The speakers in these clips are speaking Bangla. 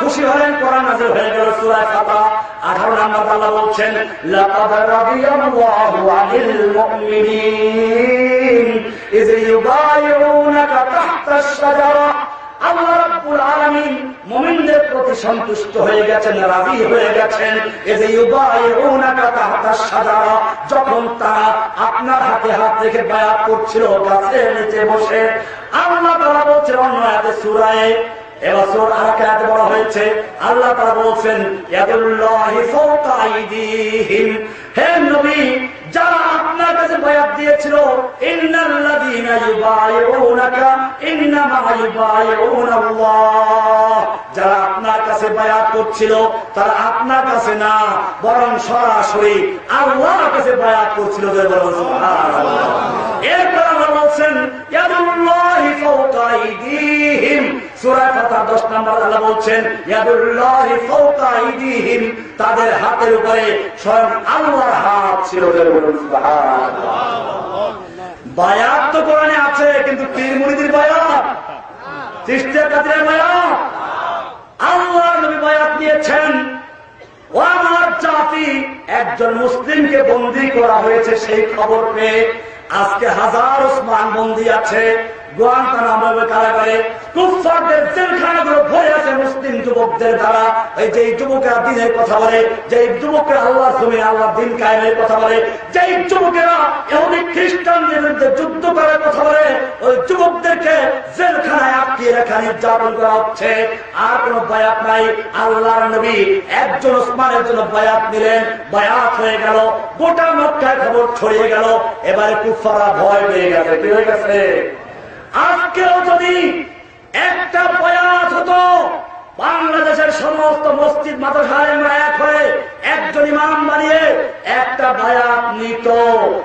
খুশি হলেন, কোরআন নাযিল হয়ে গেল, সূরা ফাতা 18 নম্বর আল্লাহ বলছেন, লাকাদ রাদিয়াল্লাহু আনিল মুমিনিন, ইয ইউবাইউনাকা তাহতাশ শাজারা। আল্লাহ রাব্বুল আলামিন মুমিনদের প্রতি সন্তুষ্ট হয়ে গেছেন, রাজি হয়ে গেছেন। এই যে ইউবাইউনাকা তাহতাশ শাজারা, যখন তারা আপনার হাতে হাত রেখে বায়াত করছিল, গাছের নিচে বসে, আল্লাহ তাআলা বলছেন, অন্য আয়াতে সূরায়ে এবছর বলা হয়েছে, আল্লাহ তারা বলছেন হে নবী, যারা আপনার কাছে বায়াত দিয়েছিল যারা আপনার কাছে বায়াত করছিল, তারা আপনার কাছে না, বরং সরাসরি আল্লাহর কাছে বায়াত করছিল এরপর বলছেন সূরা ফাতিহা 10 নম্বর আল্লাহ বলছেন, ইয়াদুল্লাহি ফাওকা আইদিহিম। তাদের হাতের উপরে স্বয়ং আল্লাহর হাত ছিল বায়াত তো কোরআনে আছে, কিন্তু পীর মুরিদের বায়াত বায়াত। আল্লাহর নবী বায়াত জাতি, একজন মুসলিমকে বন্দী করা হয়েছে, সেই খবর পেয়ে আজকে হাজার ওসমান বন্দী আছে। গোয়ান্তানামো কারাগারে কুফফারদের জেলখানাগুলো ভরে আছে মুসলিম যুবকদের দ্বারা। এই যে যুবকেরা দিনের কথা বলে যে যুবকেরা আল্লাহ জমি আল্লাহ দিন কায়েমের কথা বলে যে যুবকেরা ইহুদি খ্রিস্টানদের বিরুদ্ধে যুদ্ধ করার কথা বলে, ওই যুবকদেরকে জেলখানায় আটকিয়ে রাখা নির্যাতন করা হচ্ছে। আর কোন বায়াত নাই। আল্লাহর নবী একজন ওসমানের জন্য বায়াত নিলেন। বায়াত হয়ে গেল। গোটা মক্কায় খবর ছড়িয়ে গেল। এবারে কুফারা ভয় পেয়ে গেছে। কি হয়ে গেছে? আজকেও যদি একটা বয়াত হতো। বাংলাদেশের সমস্ত মসজিদ মাদ্রাসায় আমরা এক হয়ে একজন ইমাম বানিয়ে একটা বায়াত নিত।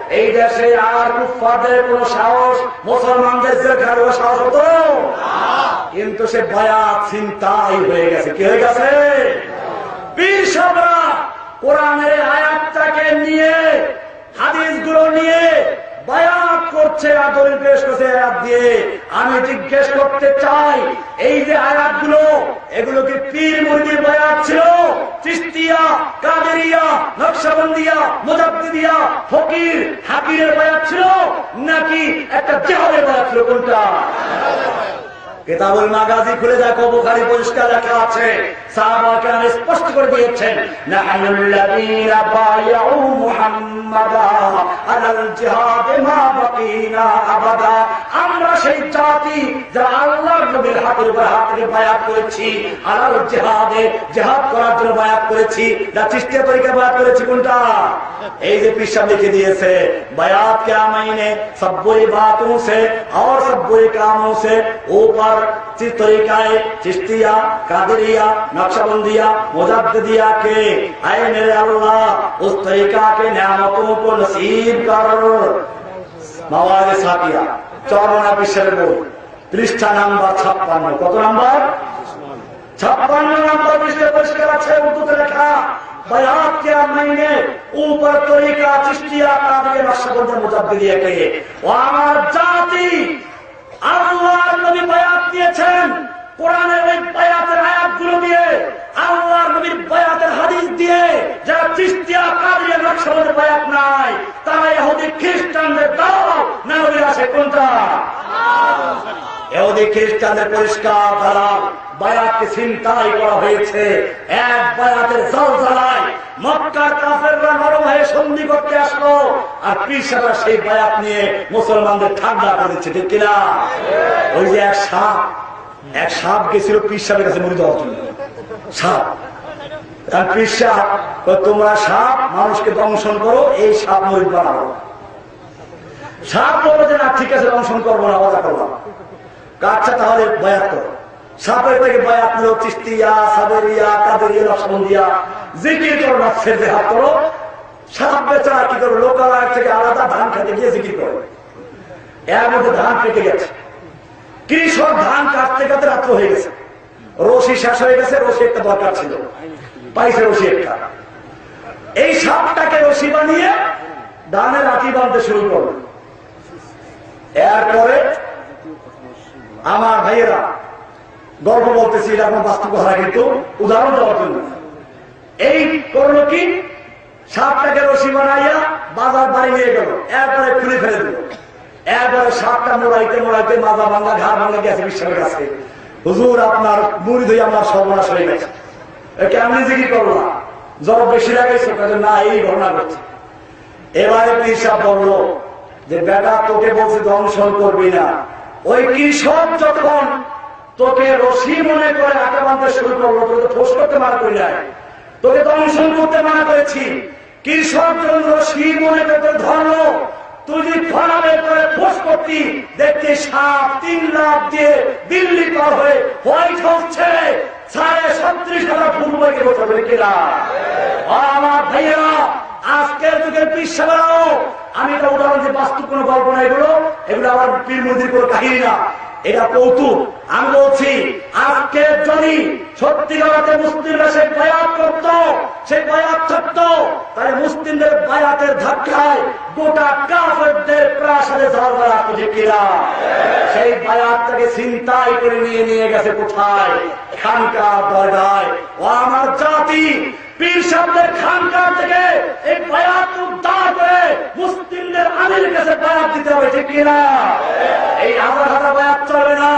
এই দেশে আর কুফারদের কোন সাহস, মুসলমানদের জেলখার সাহস হতো? কিন্তু সে বায়াত চিন্তাই হয়ে গেছে। কি হয়ে গেছে? বীর কোরআনের আয়াতটাকে নিয়ে, হাদিসগুলো নিয়ে, বায়াত করছে আদরের পেশ করছে আয়াত দিয়ে। আমি জিজ্ঞেস করতে চাই, এই যে আয়াতগুলো, এগুলো কি পীর মুরগির বয়াত ছিল? চিস্তিয়া কাবেরিয়া নকশাবন্দিয়া, মুজাদ্দিদিয়া, ফকির, হাকিরের বয়াত ছিল? নাকি একটা জেহাদের বয়াত ছিল কোনটা? কেতাবুল মাগাজি খুলে দেখো বোখারি পরিষ্কার লেখা আছে সাহাবাকে আমি স্পষ্ট করে দিয়েছেন নাহানুল্লাযীনা বায়াউ মুহাম্মাদা আলাল জিহাদ মা বাকিনা আবাদা আমরা সেই জাতি যারা আল্লাহর নবীর হাতের উপর হাত থেকে বায়াত করেছি আলাল জিহাদে জিহাদ করার জন্য বায়াত করেছি যা চিস্তিয়া তরিকা বায়াত করেছি কোনটা এই যে পিসাব লিখে দিয়েছে বায়াত क्या मायने सब बुरी बातों से और सब बुरे कामों से ऊपर जिस तरीकाए चिश्तिया कादरिया नक्शबंदिया मुजद्दिया के आए मेरे अल्लाह उस तरीका के नियामतों को नसीब कर মাওয়াজে সাকিয়া চরমনা বিশ্বের বই পৃষ্ঠা নাম্বার ছাপ্পান্ন কত নাম্বার ছাপ্পান্ন নাম্বার পৃষ্ঠে পরিষ্কার আছে উর্দুতে লেখা बयात क्या महीने ऊपर तरीका चिश्तिया कादरिया नक्शबंद मुजद्दिदिया के ও আমার জাতি আল্লাহর নবী বায়াত দিয়েছেন। কোরআনের ওই বায়াতের আয়াতগুলো দিয়ে আল্লাহর নবীর বায়াতের হাদিস দিয়ে যারা চিস্তিয়া কাদিয়া নকশালের বায়াত নাই, তারা ইহুদি, খ্রিস্টানদের দাও, না আছে কোনটা? খ্রিস্টানদের পরিষ্কার বায়াতকে করা হয়েছে। এক বায়াতের কাফেররা নরম হয়ে সন্ধি করতে আসলো, আর কৃষকরা সেই বায়াত নিয়ে মুসলমানদের ঠান্ডা করেছে ঠিক কিনা? ওই যে এক সাপ এক সাপ গেছিল পীর কাছে মরিদ হওয়ার জন্য। সাপ। তার পীর তোমরা সাপ, মানুষকে দংশন করো, এই সাপ মরিদ বানাবো সাপ বলো যে, না, ঠিক আছে, দংশন করব না, মজা করব আচ্ছা তাহলে বয়াত করো। সাপের থেকে বায়াত নিল চিস্তিয়া, সাবেরিয়া, কাদেরিয়া নকশবন্দিয়া জিকির করো নকশের যে করো। সাপ বেচারা কি করো লোকালয় থেকে আলাদা ধান খেতে গিয়ে জিকির করো এর মধ্যে ধান পেকে গেছে। কৃষক ধান কাটতে কাটতে রাত্র হয়ে গেছে। রশি শেষ হয়ে গেছে, রশি একটা দরকার ছিল। পাইছে রশি একটা। এই সাপটাকে রশি বানিয়ে ধানের রাখি বানতে শুরু করল। এরপরে আমার ভাইয়েরা, গল্প বলতেছি, এটা এখন বাস্তব কথা কিন্তু উদাহরণ দেওয়ার জন্য। এই করল কি? সাপটাকে রশি বানাইয়া বাজার বাড়ি নিয়ে গেল, এরপরে খুলে ফেলে দিল। এরপরে সাপটা মোড়াইতে মোড়াইতে মাজা ভাঙা ঘাড় ভাঙা গেছে, বিশ্বের কাছে। হুজুর, আপনার মুড়ি ধুই আমার সর্বনাশ হয়ে গেছে। কেমনি জিগি করল না জ্বর বেশি লাগাইছে না, এই ঘটনা করছে এবারে কৃষক বলল যে, বেটা, তোকে বলছে দংশন করবি না। ওই কৃষক যখন তোকে রশি মনে করে আটা বাঁধতে শুরু করল, তোকে ফোস করতে মানা করি নাই। তোকে দংশন করতে মানা করেছি। কৃষক যখন রশি মনে করে তোকে ধরলো তুই যদি ফলা করে ফোস করতি, দেখতে সাত তিন লাখ দিয়ে দিল্লি পার হয়ে হোয়াইট হাউস ছেড়ে সাড়ে ছত্রিশ টাকা পূর্বকে বসে আমার ভাইয়েরা আজকের যুগের বিশ্বে বেড়াও আমি এটা উদাহরণ যে বাস্তব কোন গল্প না এগুলো। এগুলো আমার পীর মন্দির কোনো কাহিনী না। এটা কৌতুক। আমি বলছি, আজকে যদি সত্যিকারাতে মুসলিমরা সেই বয়াত করত, সেই বয়াত থাকতো তাহলে মুসলিমদের বয়াতের ধাক্কায় গোটা কাফেরদের প্রাসাদে ঝড় কিনা সেই বায়াতটাকে চিন্তাই করে নিয়ে নিয়ে গেছে কোথায়? খানকার দরগায়। ও আমার জাতি পীর সাহেবদের খানকার থেকে এই বায়াত উদ্ধার করে মুসলিমদের আমির কাছে বায়াত দিতে হবে, ঠিক কিনা? এই হাজার হাজার বায়াত চলবে না।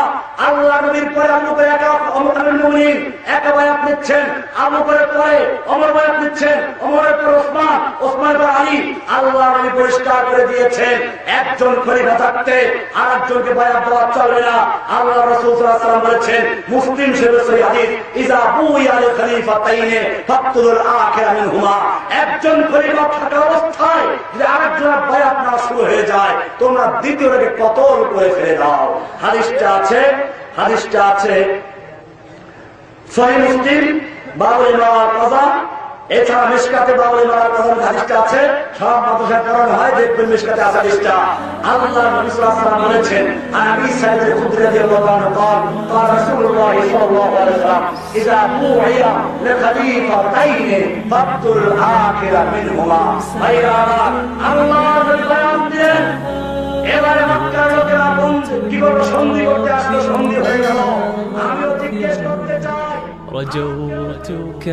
আল্লাহ নবীর পরে আলু করে একা অমর নবীন একা বায়াত নিচ্ছেন আলু করে পরে অমর বায়াত নিচ্ছেন অমরের পর ওসমান ওসমানের পর আলী আল্লাহ নবী পরিষ্কার করে দিয়েছেন, একজন খলিফা থাকতে আর একজনকে বায়াত দেওয়া চলবে না। আল্লাহ রসুল বলেছেন, মুসলিম হাদিস ইজা আল খলিফা তাইনে আখিরা মিনহুমা। একজন খলিফা থাকা অবস্থায় যদি বায়াত না শুরু হয়ে যায়, তোমরা দ্বিতীয়টাকে কতল করে ফেলে দাও। হাদিসটা আছে হাদিসটা আছে মুসলিম বাবুল মাওয়ার কথা এছাড়া মিসকাতে বাবুল মাওয়ার কথা হাদিসটা আছে সব মাদ্রাসার কারণ হয় দেখবেন মিসকাতে আছে হাদিসটা আল্লাহ নবী সাল্লাল্লাহু আলাইহি ওয়াসাল্লাম বলেছেন আর আবি সাইদ আল-খুদরি রাদিয়াল্লাহু আনহু قال قال رسول الله صلى الله عليه وسلم اذا بوعي لخليفتين فقتل الاخر منهما ভাইরা আল্লাহ নবী বয়ান দিলেন এবারে মক্কার লোকেরা বন্ধু কি করলো সন্ধি করতে আসলো সন্ধি হয়ে গেল আমিও জিজ্ঞেস করতে চাই رجوتك